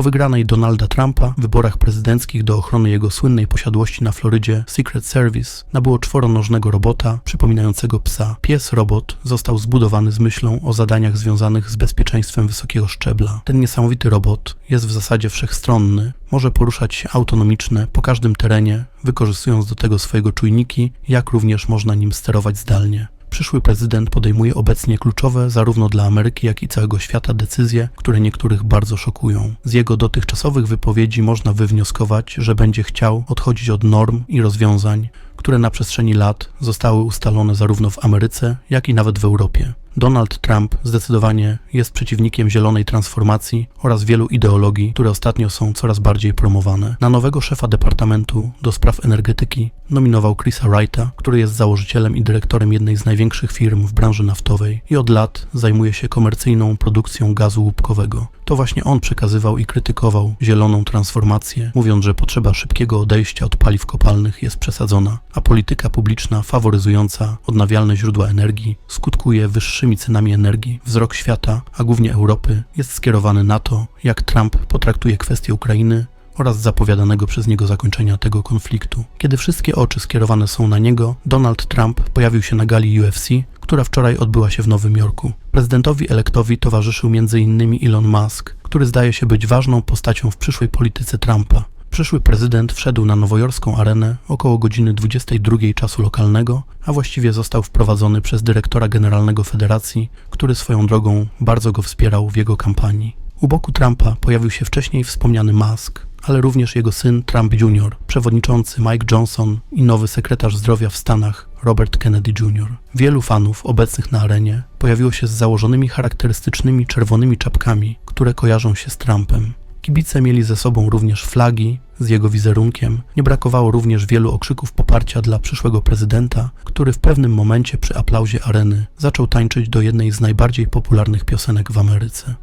Po wygranej Donalda Trumpa w wyborach prezydenckich do ochrony jego słynnej posiadłości na Florydzie Secret Service nabyło czworonożnego robota przypominającego psa. Pies robot został zbudowany z myślą o zadaniach związanych z bezpieczeństwem wysokiego szczebla. Ten niesamowity robot jest w zasadzie wszechstronny, może poruszać się autonomicznie po każdym terenie, wykorzystując do tego swojego czujniki, jak również można nim sterować zdalnie. Przyszły prezydent podejmuje obecnie kluczowe zarówno dla Ameryki, jak i całego świata decyzje, które niektórych bardzo szokują. Z jego dotychczasowych wypowiedzi można wywnioskować, że będzie chciał odchodzić od norm i rozwiązań, które na przestrzeni lat zostały ustalone zarówno w Ameryce, jak i nawet w Europie. Donald Trump zdecydowanie jest przeciwnikiem zielonej transformacji oraz wielu ideologii, które ostatnio są coraz bardziej promowane. Na nowego szefa Departamentu do Spraw Energetyki nominował Chrisa Wrighta, który jest założycielem i dyrektorem jednej z największych firm w branży naftowej i od lat zajmuje się komercyjną produkcją gazu łupkowego. To właśnie on przekazywał i krytykował zieloną transformację, mówiąc, że potrzeba szybkiego odejścia od paliw kopalnych jest przesadzona, a polityka publiczna faworyzująca odnawialne źródła energii skutkuje wyższymi cenami energii. Wzrok świata, a głównie Europy, jest skierowany na to, jak Trump potraktuje kwestię Ukrainy oraz zapowiadanego przez niego zakończenia tego konfliktu. Kiedy wszystkie oczy skierowane są na niego, Donald Trump pojawił się na gali UFC, która wczoraj odbyła się w Nowym Jorku. Prezydentowi elektowi towarzyszył m.in. Elon Musk, który zdaje się być ważną postacią w przyszłej polityce Trumpa. Przyszły prezydent wszedł na nowojorską arenę około godziny 22 czasu lokalnego, a właściwie został wprowadzony przez dyrektora generalnego federacji, który swoją drogą bardzo go wspierał w jego kampanii. U boku Trumpa pojawił się wcześniej wspomniany Musk, ale również jego syn Trump Jr., przewodniczący Mike Johnson i nowy sekretarz zdrowia w Stanach Robert Kennedy Jr. Wielu fanów obecnych na arenie pojawiło się z założonymi charakterystycznymi czerwonymi czapkami, które kojarzą się z Trumpem. Kibice mieli ze sobą również flagi z jego wizerunkiem. Nie brakowało również wielu okrzyków poparcia dla przyszłego prezydenta, który w pewnym momencie przy aplauzie areny zaczął tańczyć do jednej z najbardziej popularnych piosenek w Ameryce.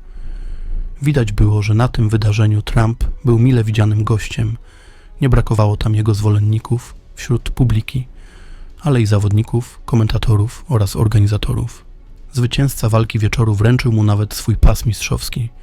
Widać było, że na tym wydarzeniu Trump był mile widzianym gościem. Nie brakowało tam jego zwolenników wśród publiki, ale i zawodników, komentatorów oraz organizatorów. Zwycięzca walki wieczoru wręczył mu nawet swój pas mistrzowski –